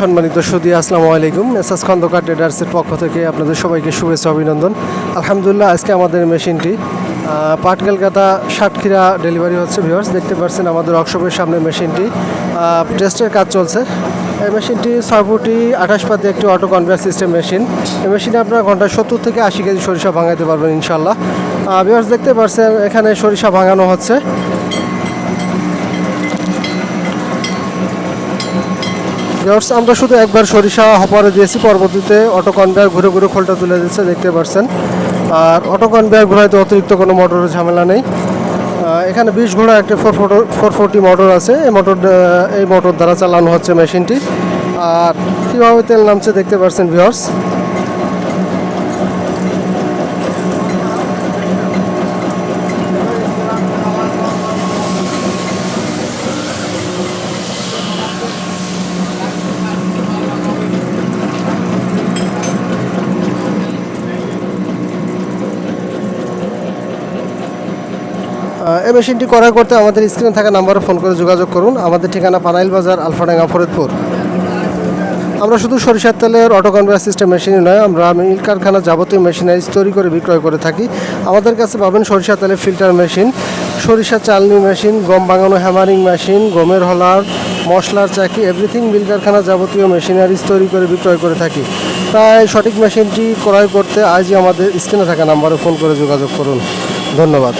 সম্মানিত সুদী আসসালামু আলাইকুম। এসএস খন্দকার ট্রেডার্সের পক্ষ থেকে আপনাদের সবাইকে শুভেচ্ছা অভিনন্দন। আলহামদুলিল্লাহ আজকে আমাদের মেশিনটি আহ, পাট কলকাতা সাতক্ষীরা ডেলিভারি হচ্ছে ভিউয়ার্স। দেখতে পাচ্ছেন আমাদের ওয়ার্কশপের সামনে মেশিনটি। টেস্টের কাজ চলছে। এই মেশিনটি ছয়ফুটি আঠাশ পাতি একটি অটো কনভেয়ার সিস্টেম মেশিন। এই মেশিনে আপনার ঘন্টায় সত্তর থেকে আশি কেজি সরিষা ভাঙাইতে পারবেন ইনশাল্লাহ ভিউয়ার্স দেখতে পাচ্ছেন এখানে সরিষা ভাঙানো হচ্ছে। ভিউয়ার্স, আমরা শুধু একবার সরিষা হপারে দিয়েছি, পরবর্তীতে অটো কনভেয়ার ঘুরে ঘুরে খোলটা তুলে দিচ্ছে দেখতে পাচ্ছেন আর অটো কনভেয়ার তো অতিরিক্ত কোনো মোটরের ঝামেলা নেই। এখানে বিশ ঘোড়া একটা ফোর ফোটো, ফোর ফোরটি মোটর আছে। এই মোটর এই মোটর দ্বারা চালানো হচ্ছে মেশিনটি। আর কীভাবে তেল নামছে দেখতে পাচ্ছেন ভিউয়ার্স। এই মেশিনটি ক্রয় করতে আমাদের স্ক্রিনে থাকা নাম্বারে ফোন করে যোগাযোগ করুন। আমাদের ঠিকানা পানাইল বাজার, আলফাডাঙ্গা, ফরিদপুর। আমরা শুধু সরিষার তেলের অটো কনভেয়ার সিস্টেম মেশিনই নয়, আমরা মিল কারখানা যাবতীয় মেশিনারিজ তৈরি করে বিক্রয় করে থাকি। আমাদের কাছে পাবেন সরিষা তেলের ফিল্টার মেশিন সরিষা চালনি মেশিন গম বাঙানো হ্যামারিং মেশিন গমের হলার, মশলার চাকি এভরিথিং মিল কারখানা যাবতীয় মেশিনারিজ তৈরি করে বিক্রয় করে থাকি। তাই সঠিক মেশিনটি ক্রয় করতে আজই আমাদের স্ক্রিনে থাকা নাম্বারে ফোন করে যোগাযোগ করুন। ধন্যবাদ।